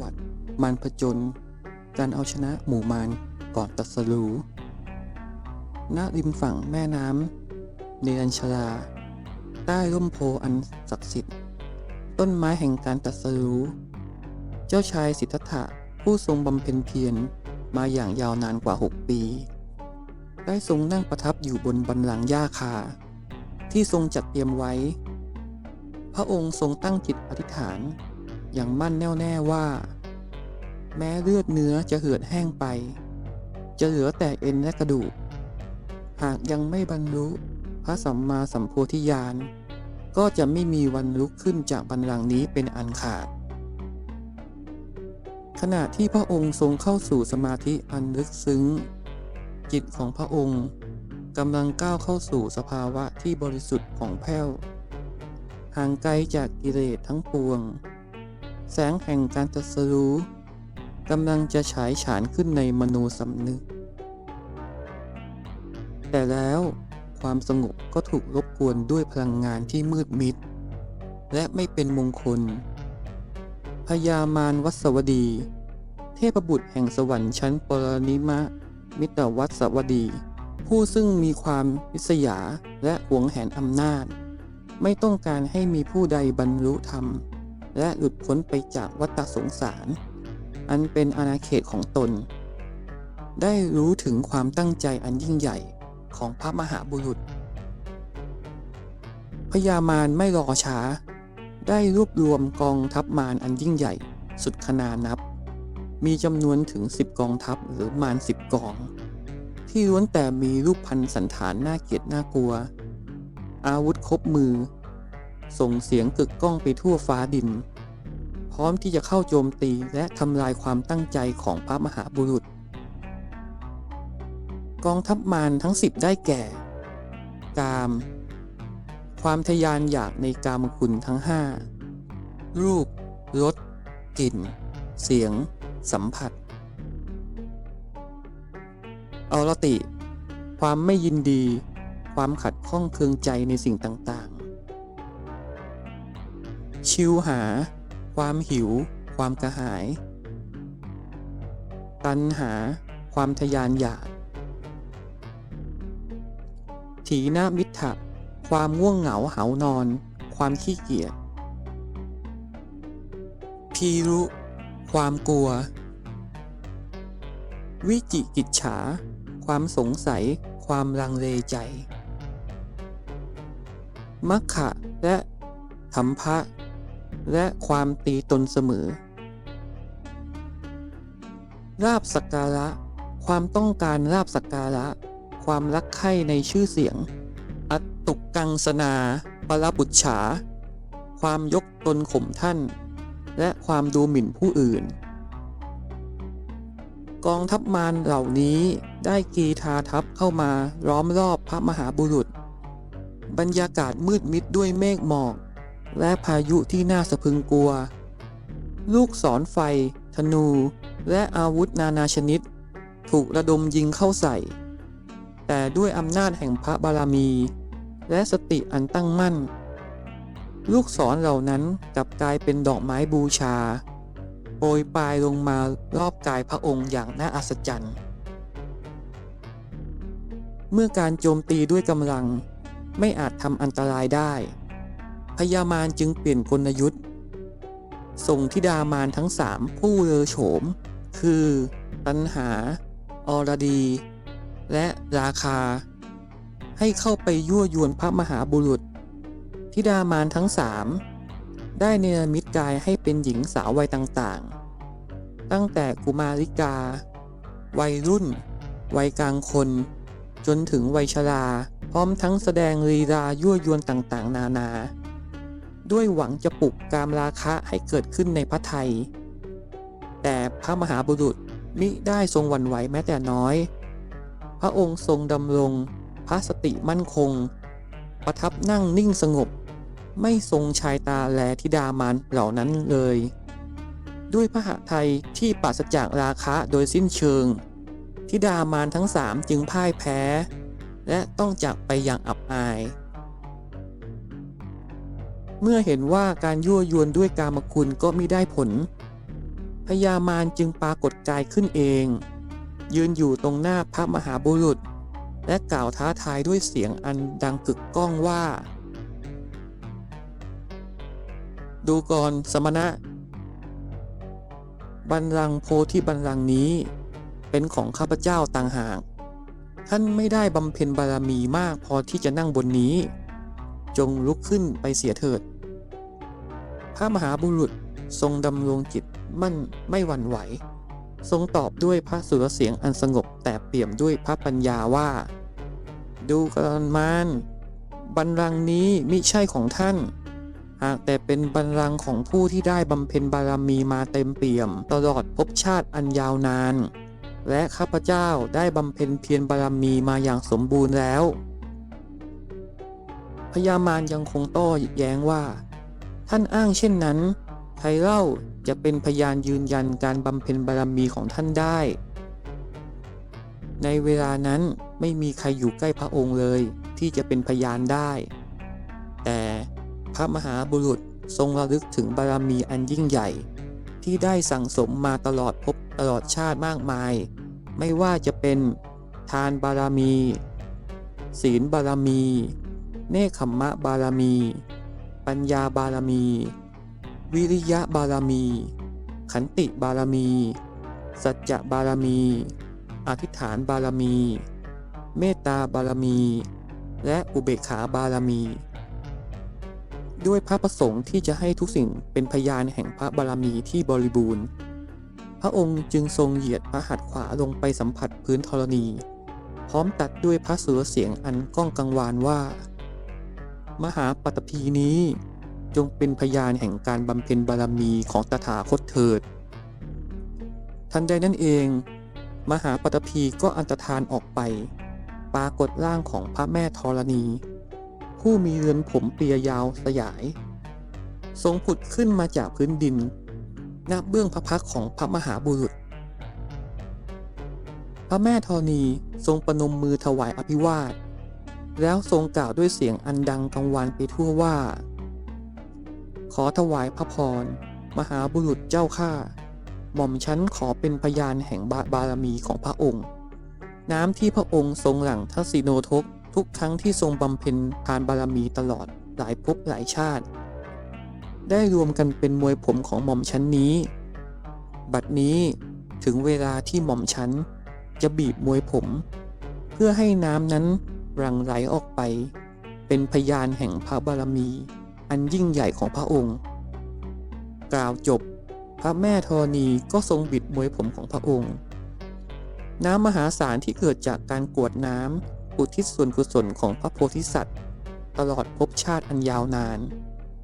วัติมารผจญการเอาชนะหมู่มารก่อนตรัสรู้ณริมฝั่งแม่น้ำเนรัญชรา ใต้ร่มโพอันศักดิ์สิทธิ์ ต้นไม้แห่งการตรัสรู้ เจ้าชายสิทธัตถะผู้ทรงบำเพ็ญเพียรมาอย่างยาวนานกว่า 6 ปี ได้ทรงนั่งประทับอยู่บนบันลังหญ้าคา ที่ทรงจัดเตรียมไว้ พระองค์ทรงตั้งจิตอธิษฐาน อย่างมั่นแน่วแน่ว่า แม้เลือดเนื้อจะเหือดแห้งไป จะเหลือแต่เอ็นและกระดูก หากยังไม่บรรลุพระสัมมาสัมโพธิญาณก็จะไม่มีวันลุกขึ้นจากบันลังนี้เป็นอันขาด ขณะที่พระองค์ทรงเข้าสู่สมาธิอันลึกซึ้ง จิตของพระองค์กำลังก้าวเข้าสู่สภาวะที่บริสุทธิ์ของแผ้วห่างไกลจากกิเลสทั้งปวง แสงแห่งการตรัสรู้กำลังจะฉายฉานขึ้นในมโนสำนึก แต่แล้วความสงบก็ถูกรบกวนด้วยพลังงานที่มืดมิด และไม่เป็นมงคล พญามารวัสวดี เทพบุตรแห่งสวรรค์ชั้นปรนิมะ มิตรวัสวดี ผู้ซึ่งมีความริษยาและหวงแหนอำนาจ ไม่ต้องการให้มีผู้ใดบรรลุธรรม และหลุดพ้นไปจากวัฏสงสาร อันเป็นอาณาเขตของตน ได้รู้ถึงความตั้งใจอันยิ่งใหญ่ของพระมหาบุรุษ พญามารไม่รอช้า ได้รวบรวมกองทัพมารอันยิ่งใหญ่สุดขนานับ มีจำนวนถึง 10 กองทัพหรือมารสิบกอง ที่ล้วนแต่มีรูปพันสันฐานน่าเกลียดน่ากลัว อาวุธครบมือ ส่งเสียงกึกก้องไปทั่วฟ้าดิน พร้อมที่จะเข้าโจมตีและทำลายความตั้งใจของพระมหาบุรุษ กองทัพมารทั้งสิบได้แก่ กาม ความทยานอยากในกามคุณทั้งห้ารูปรสกลิ่น เสียง สัมผัสอรติ ความไม่ยินดี ความขัดข้องเคืองใจในสิ่งต่างๆ ชิวหา ความหิว ความกระหาย ตัณหา ความทยานอยาก ถีนามิทะความง่วงเหงาเหานอน ความขี้เกียจ พีรุ ความกลัว วิจิกิจฉา ความสงสัย ความลังเลใจ มัคคะและธรรมภะ และความตีตนเสมอราบสักการะ ความต้องการราบสักการะ ความรักใคร่ในชื่อเสียง อัตตุกังสนาปรบุจฉา ความยกตนข่มท่าน และความดูหมิ่นผู้อื่น กองทัพมารเหล่านี้ได้กีทาทัพเข้ามาล้อมรอบพระมหาบุรุษ บรรยากาศมืดมิดด้วยเมฆหมอก และพายุที่น่าสะพึงกลัว ลูกศรไฟ ธนู และอาวุธนานาชนิด ถูกระดมยิงเข้าใส่ แต่ด้วยอำนาจแห่งพระบารมี และสติอันตั้งมั่น ลูกศรเหล่านั้นกลับกลายเป็นดอกไม้บูชาโปรยปลายลงมารอบกายพระองค์อย่างน่าอัศจรรย์ เมื่อการโจมตีด้วยกำลังไม่อาจทำอันตรายได้ พญามารจึงเปลี่ยนกลยุทธ์ ส่งธิดามารทั้งสามผู้เลอโฉม คือตันหา อรดี และราคา ให้เข้าไปยั่วยวนพระมหาบุรุษ ธิดามารทั้งสามได้เนรมิตกายให้เป็นหญิงสาววัยต่างๆ ตั้งแต่กุมาริกา วัยรุ่น วัยกลางคน จนถึงวัยชรา พร้อมทั้งแสดงลีลายั่วยวนต่างๆ นานา ด้วยหวังจะปลุกกามราคะให้เกิดขึ้นในพระไทย แต่พระมหาบุรุษมิได้ทรงหวั่นไหวแม้แต่น้อย พระองค์ทรงดำรงพระสติมั่นคง ประทับนั่งนิ่งสงบ ไม่ทรงชายตาแลธิดามารเหล่านั้นเลย ด้วยพระหฤทัยที่ปราศจากราคะโดยสิ้นเชิงธิดามารทั้งสามจึงพ่ายแพ้ และต้องจากไปอย่างอับอาย เมื่อเห็นว่าการยั่วยวนด้วยกามคุณก็มิได้ผล พญามารจึงปรากฏกายขึ้นเอง ยืนอยู่ตรงหน้าพระมหาบุรุษ และกล่าวท้าทายด้วยเสียงอันดังกึกก้องว่า ดูก่อนสมณะ บัลลังโพธิบัลลังนี้ เป็นของข้าพเจ้าต่างหาก ท่านไม่ได้บำเพ็ญบารมีมากพอที่จะนั่งบนนี้ จงลุกขึ้นไปเสียเถิด พระมหาบุรุษทรงดำรงจิตมั่นไม่หวั่นไหว ทรงตอบด้วยพระสุรเสียงอันสงบแต่เปี่ยมด้วยพระปัญญาว่า ดูกรมานบัลลังก์นี้มิใช่ของท่าน หากแต่เป็นบัลลังก์ของผู้ที่ได้บำเพ็ญบารมีมาเต็มเปี่ยม ตลอดภพชาติอันยาวนาน และข้าพเจ้าได้บำเพ็ญเพียรบารมีมาอย่างสมบูรณ์แล้ว พญามารยังคงโต้แย้งว่า ท่านอ้างเช่นนั้นใครเล่าจะเป็นพยานยืนยันการบำเพ็ญบารมีของท่านได้ ในเวลานั้นไม่มีใครอยู่ใกล้พระองค์เลยที่จะเป็นพยานได้ แต่พระมหาบุรุษทรงระลึกถึงบารมีอันยิ่งใหญ่ ที่ได้สั่งสมมาตลอดภพตลอดชาติมากมาย ไม่ว่าจะเป็นทานบารมี ศีลบารมี เนคขมมะบารมี ปัญญาบารมี วิริยะบารมี ขันติบารมี สัจจะบารมี อธิษฐานบารมี เมตตาบารมี และอุเบกขาบารมี ด้วยพระประสงค์ที่จะให้ทุกสิ่งเป็นพยานแห่งพระบารมีที่บริบูรณ์ พระองค์จึงทรงเหยียดพระหัตถ์ขวาลงไปสัมผัสพื้นธรณี พร้อมตัดด้วยพระสุรเสียงอันก้องกังวานว่า มหาปัตภีนี้ จงเป็นพยานแห่งการบำเพ็ญบารมีของตถาคตเถิด ทันใดนั้นเอง มหาปัตภีก็อันตรธานออกไป ปรากฏร่างของพระแม่ธรณี ผู้มีเรือนผมเปียยาวสยาย ทรงผุดขึ้นมาจากพื้นดินณเบื้องพระพักของพระมหาบุรุษ พระแม่ธรณีทรงประนมมือถวายอภิวาท แล้วทรงกล่าวด้วยเสียงอันดังกังวานไปทั่วว่า ขอถวายพระพร มหาบุรุษเจ้าข้าหม่อมฉันขอเป็นพยานแห่งบาบารมีของพระองค์ น้ำที่พระองค์ทรงหลั่งทักษิโนทกทุกครั้งที่ทรงบำเพ็ญทานบารมีตลอดหลายภพหลายชาติ ได้รวมกันเป็นมวยผมของหม่อมฉันนี้ บัดนี้ถึงเวลาที่หม่อมฉันจะบีบมวยผม เพื่อให้น้ำนั้น หลั่งไหลออกไป เป็นพยานแห่งพระบารมี อันยิ่งใหญ่ของพระองค์ กล่าวจบ พระแม่ธรณีก็ทรงบิดมวยผมของพระองค์ น้ำมหาศาลที่เกิดจากการกวดน้ำอุทิศส่วนกุศลของพระโพธิสัตว์ ตลอดภพชาติอันยาวนาน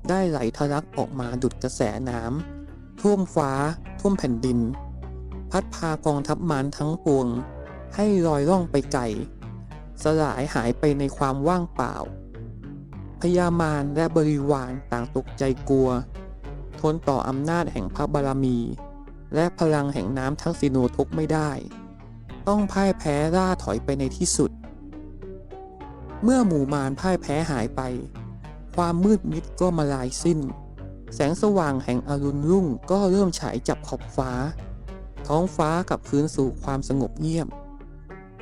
ได้ไหลทะลักออกมาดุดกระแสน้ำท่วมฟ้า ท่วมแผ่นดิน พัดพากองทัพมารทั้งปวงให้ลอยล่องไปไกล สลายหายไปในความว่างเปล่า พญามารและบริวารต่างตกใจกลัว ทนต่ออำนาจแห่งพระบารมี และพลังแห่งน้ำทั้งสิโนทกไม่ได้ ต้องพ่ายแพ้ล่าถอยไปในที่สุด เมื่อหมู่มารพ่ายแพ้หายไป ความมืดมิดก็มาลายสิ้น แสงสว่างแห่งอรุณรุ่งก็เริ่มฉายจับขอบฟ้า ท้องฟ้ากลับคืนสู่ความสงบเงียบ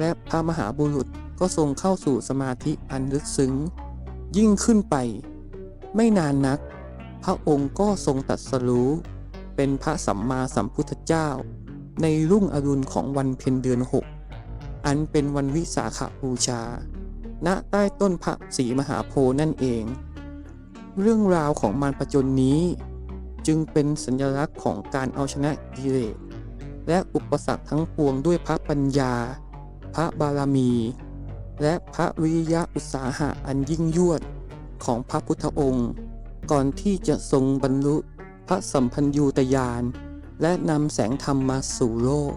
และพระมหาบุรุษ ก็ทรงเข้าสู่สมาธิอันลึกซึ้ง ยิ่งขึ้นไป ไม่นานนัก พระองค์ก็ทรงตัดสรู้ เป็นพระสัมมาสัมพุทธเจ้า ในรุ่งอรุณของวันเพ็ญเดือนหกอันเป็นวันวิสาขบูชา ณใต้ต้นพระศรีมหาโพธิ์นั่นเอง เรื่องราวของมารพจนนี้ จึงเป็นสัญลักษณ์ของการเอาชนะกิเลสและอุปสรรคทั้งปวงด้วยพระปัญญา พระบารมี และพระวิริยะอุตสาหะอันยิ่งยวดของพระพุทธองค์ ก่อนที่จะทรงบรรลุพระสัมพันญูตยาน และนำแสงธรรมมาสู่โลก